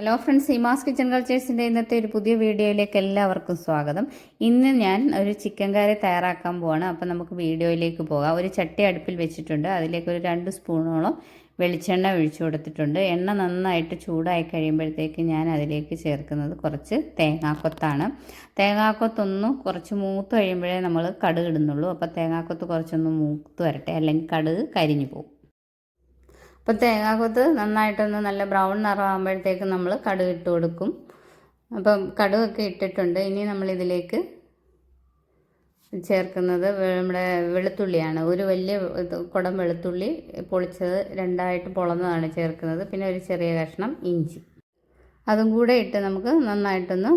Hello friends Seema's kitchen കൾച്ചേഴ്സിന്റെ ഇന്നത്തെ ഒരു പുതിയ വീഡിയോയിലേക്ക് എല്ലാവർക്കും സ്വാഗതം. ഇന്ന് ഞാൻ ഒരു ചിക്കൻ കറി തയ്യാറാക്കാൻ പോവാണ്. അപ്പോൾ നമുക്ക് വീഡിയോയിലേക്ക് പോകാം. ഒരു ചട്ടി അടുപ്പിൽ വെച്ചിട്ടുണ്ട്. അതിലേക്ക് ഒരു രണ്ട് സ്പൂണോളം വെളിച്ചെണ്ണ ഒഴിച്ചു കൊടുത്തിട്ടുണ്ട്. എണ്ണ നന്നായിട്ട് ചൂടായി കഴിയുമ്പോഴത്തേക്ക് ഞാൻ അതിലേക്ക് ചേർക്കുന്നത് കുറച്ച് തേങ്ങാക്കൊത്താണ്. തേങ്ങാക്കൊത്തൊന്ന് കുറച്ച് മൂത്ത് കഴിയുമ്പോഴേ നമ്മൾ കടുക് ഇടുന്നുള്ളൂ. അപ്പോൾ തേങ്ങാക്കൊത്ത് കുറച്ചൊന്ന് മൂത്ത് വരട്ടെ. അല്ലെങ്കിൽ കടുക് കരിഞ്ഞു പോകും. അപ്പോൾ തേങ്ങാക്കൊത്ത് നന്നായിട്ടൊന്ന് നല്ല ബ്രൗൺ നിറമാകുമ്പോഴത്തേക്ക് നമ്മൾ കടുക് ഇട്ട് കൊടുക്കും. അപ്പം കടുകൊക്കെ ഇട്ടിട്ടുണ്ട്. ഇനി നമ്മളിതിലേക്ക് ചേർക്കുന്നത് നമ്മുടെ വെളുത്തുള്ളിയാണ്. ഒരു വലിയ കുടം വെളുത്തുള്ളി പൊളിച്ചത് രണ്ടായിട്ട് പൊളന്നതാണ് ചേർക്കുന്നത്. പിന്നെ ഒരു ചെറിയ കഷ്ണം ഇഞ്ചി. അതും കൂടെ ഇട്ട് നമുക്ക് നന്നായിട്ടൊന്ന്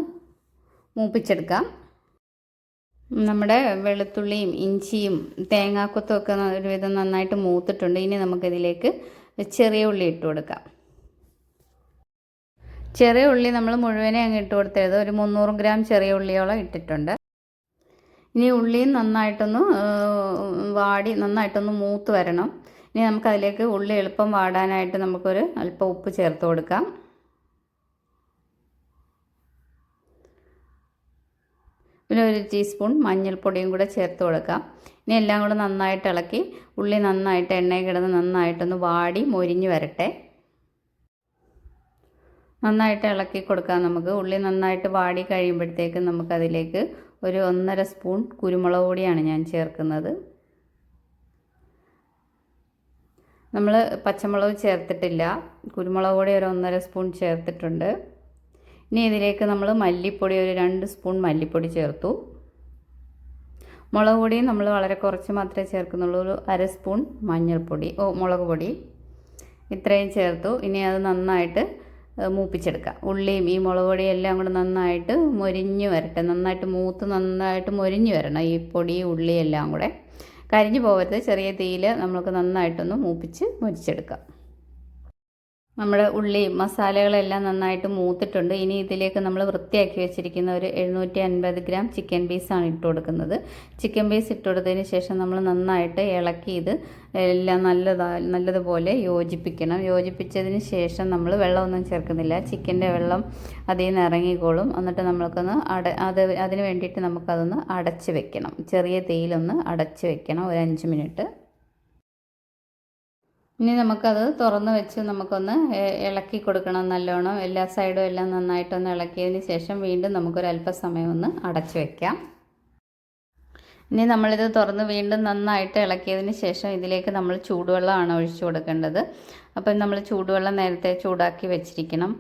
മൂപ്പിച്ചെടുക്കാം. നമ്മുടെ വെളുത്തുള്ളിയും ഇഞ്ചിയും തേങ്ങാക്കൊത്തും ഒക്കെ ഒരുവിധം നന്നായിട്ട് മൂത്തിട്ടുണ്ട്. ഇനി നമുക്കിതിലേക്ക് ചെറിയ ഉള്ളി ഇട്ട് കൊടുക്കാം. ചെറിയ ഉള്ളി നമ്മൾ മുഴുവനെ അങ്ങ് ഇട്ട് കൊടുത്തത് ഒരു മുന്നൂറ് ഗ്രാം ചെറിയ ഉള്ളിയോളം ഇട്ടിട്ടുണ്ട്. ഇനി ഉള്ളിയും നന്നായിട്ടൊന്ന് വാടി നന്നായിട്ടൊന്ന് മൂത്ത് വരണം. ഇനി നമുക്കതിലേക്ക് ഉള്ളി എളുപ്പം വാടാനായിട്ട് നമുക്കൊരു അല്പം ഉപ്പ് ചേർത്ത് കൊടുക്കാം. പിന്നെ ഒരു ടീസ്പൂൺ മഞ്ഞൾപ്പൊടിയും കൂടെ ചേർത്ത് കൊടുക്കാം. ഇനി എല്ലാം കൂടെ നന്നായിട്ട് ഇളക്കി ഉള്ളി നന്നായിട്ട് എണ്ണയിൽ കിടന്ന് നന്നായിട്ടൊന്ന് വാടി മൊരിഞ്ഞ് വരട്ടെ. നന്നായിട്ട് ഇളക്കി കൊടുക്കാം നമുക്ക്. ഉള്ളി നന്നായിട്ട് വാടി കഴിയുമ്പോഴത്തേക്ക് നമുക്കതിലേക്ക് ഒരു ഒന്നര സ്പൂൺ കുരുമുളക് പൊടിയാണ് ഞാൻ ചേർക്കുന്നത്. നമ്മൾ പച്ചമുളക് ചേർത്തിട്ടില്ല. കുരുമുളക് പൊടി ഒരു ഒന്നര സ്പൂൺ ചേർത്തിട്ടുണ്ട്. ഇനി ഇതിലേക്ക് നമ്മൾ മല്ലിപ്പൊടി ഒരു രണ്ട് സ്പൂൺ മല്ലിപ്പൊടി ചേർത്തു. മുളക് പൊടി നമ്മൾ വളരെ കുറച്ച് മാത്രമേ ചേർക്കുന്നുള്ളൂ. ഒരു അര സ്പൂൺ മഞ്ഞൾപ്പൊടി ഓ മുളക് പൊടി ഇത്രയും ചേർത്തു. ഇനി അത് നന്നായിട്ട് മൂപ്പിച്ചെടുക്കുക ഉള്ളിയും ഈ മുളക് പൊടിയും എല്ലാം കൂടെ നന്നായിട്ട് മൊരിഞ്ഞ് വരട്ടെ. നന്നായിട്ട് മൂത്ത് നന്നായിട്ട് മൊരിഞ്ഞ് വരണം ഈ പൊടി ഉള്ളി എല്ലാം കൂടെ. കരിഞ്ഞു പോകരുത് ചെറിയ തീയിൽ നമ്മൾക്ക് നന്നായിട്ടൊന്ന് മൂപ്പിച്ച് മൊരിച്ചെടുക്കാം. നമ്മുടെ ഉള്ളി മസാലകളെല്ലാം നന്നായിട്ട് മൂത്തിട്ടുണ്ട്. ഇനി ഇതിലേക്ക് നമ്മൾ വൃത്തിയാക്കി വെച്ചിരിക്കുന്ന ഒരു എഴുന്നൂറ്റി അൻപത് ഗ്രാം ചിക്കൻ പീസാണ് ഇട്ട് കൊടുക്കുന്നത്. ചിക്കൻ പീസ് ഇട്ട് കൊടുത്തതിന് ശേഷം നമ്മൾ നന്നായിട്ട് ഇളക്കി ഇത് എല്ലാം നല്ലതാ നല്ലതുപോലെ യോജിപ്പിക്കണം. യോജിപ്പിച്ചതിന് ശേഷം നമ്മൾ വെള്ളമൊന്നും ചേർക്കുന്നില്ല. ചിക്കന്റെ വെള്ളം അതിൽ നിന്ന് ഇറങ്ങിക്കോളും. എന്നിട്ട് നമ്മൾക്കൊന്ന് അട അത് അതിന് വേണ്ടിയിട്ട് നമുക്കതൊന്ന് അടച്ച് വെക്കണം. ചെറിയ തീയിലൊന്ന് അടച്ച് വെക്കണം. ഒരു അഞ്ച് മിനിറ്റ്. ഇനി നമുക്കത് തുറന്ന് വെച്ച് നമുക്കൊന്ന് ഇളക്കി കൊടുക്കണം നല്ലോണം. എല്ലാ സൈഡും എല്ലാം നന്നായിട്ടൊന്ന് ഇളക്കിയതിന് ശേഷം വീണ്ടും നമുക്കൊരു അല്പസമയം ഒന്ന് അടച്ചു വെക്കാം. ഇനി നമ്മളിത് തുറന്ന് വീണ്ടും നന്നായിട്ട് ഇളക്കിയതിന് ശേഷം ഇതിലേക്ക് നമ്മൾ ചൂടുവെള്ളമാണ് ഒഴിച്ചു കൊടുക്കേണ്ടത്. അപ്പം നമ്മൾ ചൂടുവെള്ളം നേരത്തെ ചൂടാക്കി വെച്ചിരിക്കണം.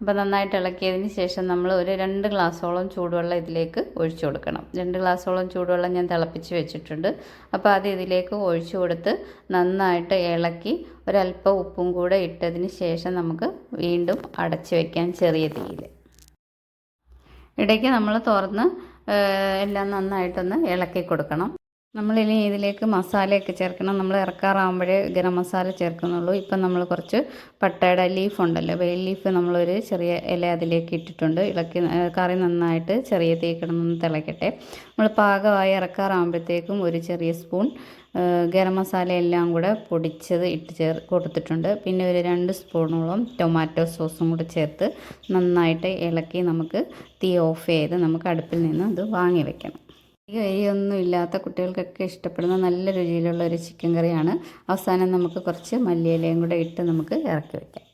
അപ്പോൾ നന്നായിട്ട് ഇളക്കിയതിന് ശേഷം നമ്മൾ ഒരു രണ്ട് ഗ്ലാസ്സോളം ചൂടുവെള്ളം ഇതിലേക്ക് ഒഴിച്ചു കൊടുക്കണം. രണ്ട് ഗ്ലാസ്സോളം ചൂടുവെള്ളം ഞാൻ തിളപ്പിച്ച് വെച്ചിട്ടുണ്ട്. അപ്പോൾ അത് ഇതിലേക്ക് ഒഴിച്ചു കൊടുത്ത് നന്നായിട്ട് ഇളക്കി ഒരല്പം ഉപ്പും കൂടെ ഇട്ടതിന് ശേഷം നമുക്ക് വീണ്ടും അടച്ചു വയ്ക്കാൻ ചെറിയ തീയിൽ. ഇടയ്ക്ക് നമ്മൾ തുറന്ന് എല്ലാം നന്നായിട്ടൊന്ന് ഇളക്കി കൊടുക്കണം. നമ്മളിനി ഇതിലേക്ക് മസാലയൊക്കെ ചേർക്കണം. നമ്മൾ ഇറക്കാറാകുമ്പോഴേ ഗരം മസാല ചേർക്കുന്നുള്ളൂ. ഇപ്പം നമ്മൾ കുറച്ച് പട്ടയുടെ ലീഫ് ഉണ്ടല്ലോ. വെയിൽ ലീഫ് നമ്മളൊരു ചെറിയ ഇല അതിലേക്ക് ഇട്ടിട്ടുണ്ട്. ഇളക്കി കറി നന്നായിട്ട് ചെറിയ തീ കിടന്നൊന്ന് തിളയ്ക്കട്ടെ നമ്മൾ പാകമായി ഇറക്കാറാകുമ്പോഴത്തേക്കും ഒരു ചെറിയ സ്പൂൺ ഗരം മസാല എല്ലാം കൂടെ പൊടിച്ചത് ഇട്ട് ചേർ കൊടുത്തിട്ടുണ്ട്. പിന്നെ ഒരു രണ്ട് സ്പൂണോളം ടൊമാറ്റോ സോസും കൂടെ ചേർത്ത് നന്നായിട്ട് ഇളക്കി നമുക്ക് തീ ഓഫ് ചെയ്ത് നമുക്ക് അടുപ്പിൽ നിന്ന് അത് വാങ്ങി വെക്കണം. എരിയൊന്നും ഇല്ലാത്ത കുട്ടികൾക്കൊക്കെ ഇഷ്ടപ്പെടുന്ന നല്ല രുചിയിലുള്ള ഒരു ചിക്കൻ കറിയാണ്. അവസാനം നമുക്ക് കുറച്ച് മല്ലിയിലയും കൂടെ ഇട്ട് നമുക്ക് ഇറക്കി വയ്ക്കാം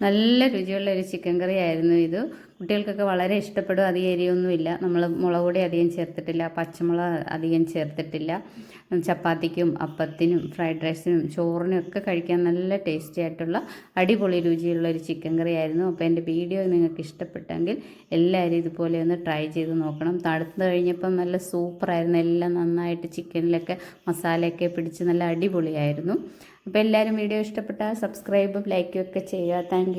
നല്ല രുചിയുള്ള ഒരു ചിക്കൻ കറി ആയിരുന്നു ഇത്. കുട്ടികൾക്കൊക്കെ വളരെ ഇഷ്ടപ്പെടും. അധികം എരിയൊന്നുമില്ല. നമ്മൾ മുളക് പൊടി അധികം ചേർത്തിട്ടില്ല. പച്ചമുളക് അധികം ചേർത്തിട്ടില്ല. ചപ്പാത്തിക്കും അപ്പത്തിനും ഫ്രൈഡ് റൈസിനും ചോറിനും ഒക്കെ കഴിക്കാൻ നല്ല ടേസ്റ്റി ആയിട്ടുള്ള അടിപൊളി രുചിയുള്ള ഒരു ചിക്കൻ കറി ആയിരുന്നു. അപ്പോൾ എന്റെ വീഡിയോ നിങ്ങൾക്ക് ഇഷ്ടപ്പെട്ടെങ്കിൽ എല്ലാവരും ഇതുപോലെ ഒന്ന് ട്രൈ ചെയ്ത് നോക്കണം. തണുത്ത് കഴിഞ്ഞപ്പം നല്ല സൂപ്പറായിരുന്നു എല്ലാം നന്നായിട്ട് ചിക്കനിലൊക്കെ മസാലയൊക്കെ പിടിച്ച് നല്ല അടിപൊളിയായിരുന്നു. അപ്പോൾ എല്ലാവരും വീഡിയോ ഇഷ്ടപ്പെട്ടാൽ സബ്സ്ക്രൈബും ലൈക്കും ഒക്കെ ചെയ്യുക. താങ്ക്